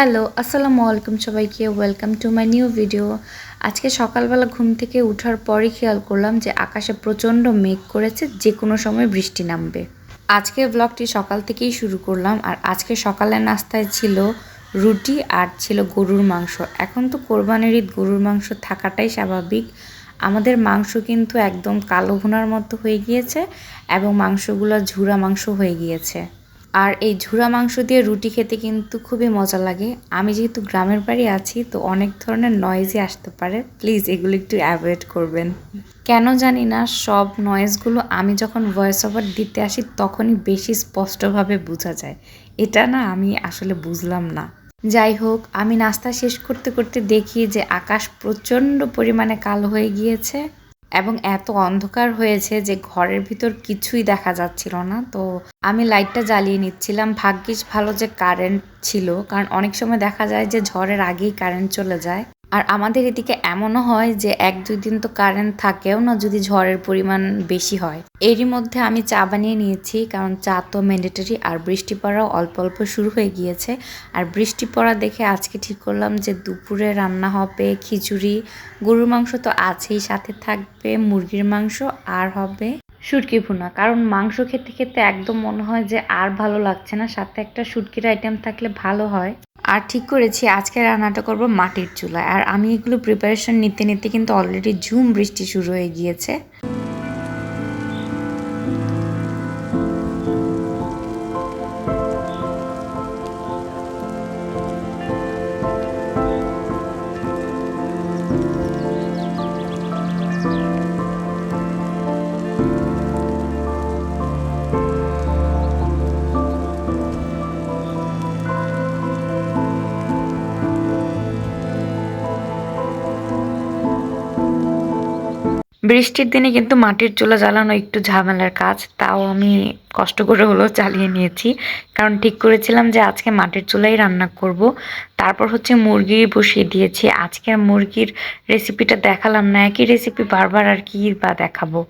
Hello, আসসালামু আলাইকুম সবাইকে welcome to my new video আজকে সকালবেলা ঘুম থেকে ওঠার পরই খেয়াল করলাম যে আকাশে প্রচণ্ড মেঘ করেছে, যে কোনো সময় বৃষ্টি নামবে। আজকের ব্লগটি সকাল থেকেই শুরু করলাম, আর আজকে সকালের নাস্তায় ছিল রুটি আর ছিল গরুর মাংস। এখন তো কোরবানির ঈদ, গরুর মাংস থাকাটাই স্বাভাবিক। আমাদের মাংস কিন্তু একদম কালো ভুনার মতো হয়ে গিয়েছে এবং মাংসগুলো ঝুরা মাংস হয়ে গিয়েছে। আর এই ঝুরা মাংস দিয়ে রুটি খেতে কিন্তু খুবই মজা লাগে। আমি যেহেতু গ্রামের বাড়ি আছি, তো অনেক ধরনের নয়েজই আসতে পারে। প্লিজ এগুলো একটু অ্যাভয়েড করবেন। কেন জানি না, সব নয়েজগুলো আমি যখন ভয়েস ওভার দিতে আসি, তখনই বেশি স্পষ্টভাবে বোঝা যায়। এটা না আমি আসলে বুঝলাম না। যাই হোক, আমি নাস্তা শেষ করতে করতে দেখি যে আকাশ প্রচণ্ড পরিমাণে কালো হয়ে গিয়েছে। এবং এত অন্ধকার হয়েছে যে ঘরের ভিতর কিছুই দেখা যাচ্ছিল না। তো আমি লাইটটা জ্বালিয়ে নিচ্ছিলাম। ভাগ্যিস ভালো যে কারেন্ট ছিল, কারণ অনেক সময় দেখা যায় যে ঝড়ের আগেই কারেন্ট চলে যায়। আর আমাদের এদিকে এমনও হয় যে এক, দুই দিন তো কারেন্ট থাকেও না যদি ঝড়ের পরিমাণ বেশি হয়। এরই মধ্যে আমি চা বানিয়ে নিয়েছি, কারণ চা তো ম্যান্ডেটরি আর বৃষ্টি পড়াও অল্প অল্প শুরু হয়ে গিয়েছে। আর বৃষ্টি পড়া দেখে আজকে ঠিক করলাম যে দুপুরে রান্না হবে খিচুড়ি, গরুর মাংস তো আছেই, সাথে থাকবে মুরগির মাংস, আর হবে শুটকি ভুনা। কারণ মাংস খেতে খেতে একদম মনে হয় যে আর ভালো লাগছে না, সাথে একটা শুটকির আইটেম থাকলে ভালো হয়। আর ঠিক করেছি, আজকে রান্নাটা করব মাটির চুলায়। আর আমি এগুলো প্রিপারেশন নিতে নিতে কিন্তু অলরেডি ঝুম বৃষ্টি শুরু হয়ে গিয়েছে। বৃষ্টির দিনে কিন্তু মাটির চুলা জ্বালানো একটু ঝামেলার কাজ, তাও আমি কষ্ট করে হলেও চালিয়ে নিয়েছি। কারণ ঠিক করেছিলাম যে আজকে মাটির চুলাই রান্না করব, তারপর হচ্ছে মুরগি বসিয়ে দিয়েছি। আজকে মুরগির রেসিপিটা দেখালাম না, একই রেসিপি বারবার আর কি বা দেখাবো।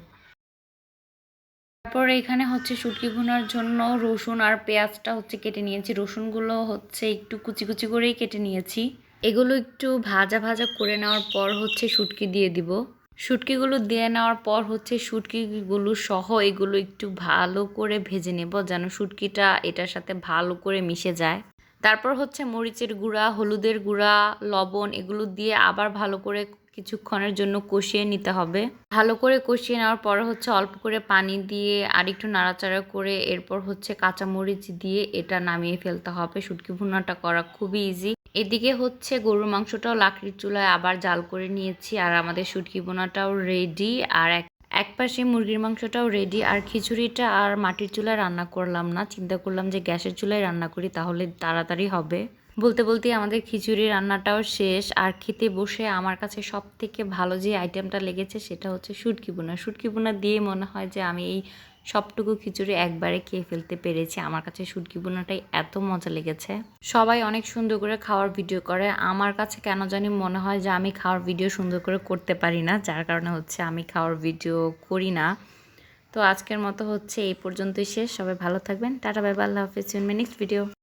তারপর এখানে হচ্ছে শুটকি ভুনার জন্য রসুন আর পেঁয়াজটা হচ্ছে কেটে নিয়েছি। রসুনগুলো হচ্ছে একটু কুচি কুচি করেই কেটে নিয়েছি। এগুলো একটু ভাজা ভাজা করে নেওয়ার পর হচ্ছে শুটকি দিয়ে দিব। শুটকিগুলো দিয়ে নেওয়ার পর হচ্ছে শুটকিগুলো সহ এগুলো একটু ভালো করে ভেজে নেব যেন শুটকিটা এটার সাথে ভালো করে মিশে যায়। তারপর হচ্ছে মরিচের গুঁড়া, হলুদের গুঁড়া, লবণ এগুলো দিয়ে আবার ভালো করে কিছুক্ষণের জন্য কষিয়ে নিতে হবে। ভালো করে কষিয়ে নেওয়ার পর হচ্ছে অল্প করে পানি দিয়ে আর একটু নাড়াচাড়া করে এরপর হচ্ছে কাঁচামরিচ দিয়ে এটা নামিয়ে ফেলতে হবে। শুটকি ভুনাটা করা খুবই ইজি এদিকে হচ্ছে গরুর মাংসটাও লাকড়ির চুলায় আবার জাল করে নিয়েছি, আর আমাদের শুটকি বোনাটাও রেডি আর এক এক পাশে মুরগির মাংসটাও রেডি আর খিচুড়িটা আর মাটির চুলায় রান্না করলাম না। চিন্তা করলাম যে গ্যাসের চুলায় রান্না করি, তাহলে তাড়াতাড়ি হবে। বলতে বলতে আমাদের খিচুড়ি রান্নাটাও শেষ, আর খেতে বসে আমার কাছে সব থেকে ভালো যে আইটেমটা লেগেছে সেটা হচ্ছে শুটকি বোনা। শুটকি বোনা দিয়ে মনে হয় যে আমি এই সবটুকু খিচুড়ি একবারে খেয়ে ফেলতে পেরেছি। আমার কাছে শুটকি বোনাটাই এত মজা লেগেছে। সবাই অনেক সুন্দর করে খাওয়ার ভিডিও করে। আমার কাছে কেন জানি মনে হয় যে আমি খাওয়ার ভিডিও সুন্দর করে করতে পারি না, যার কারণে হচ্ছে আমি খাওয়ার ভিডিও করি না। তো আজকের মতো হচ্ছে এই পর্যন্তই শেষ। সবাই ভালো থাকবেন। টাটা, বাই আল্লাহ হাফিজ। Next video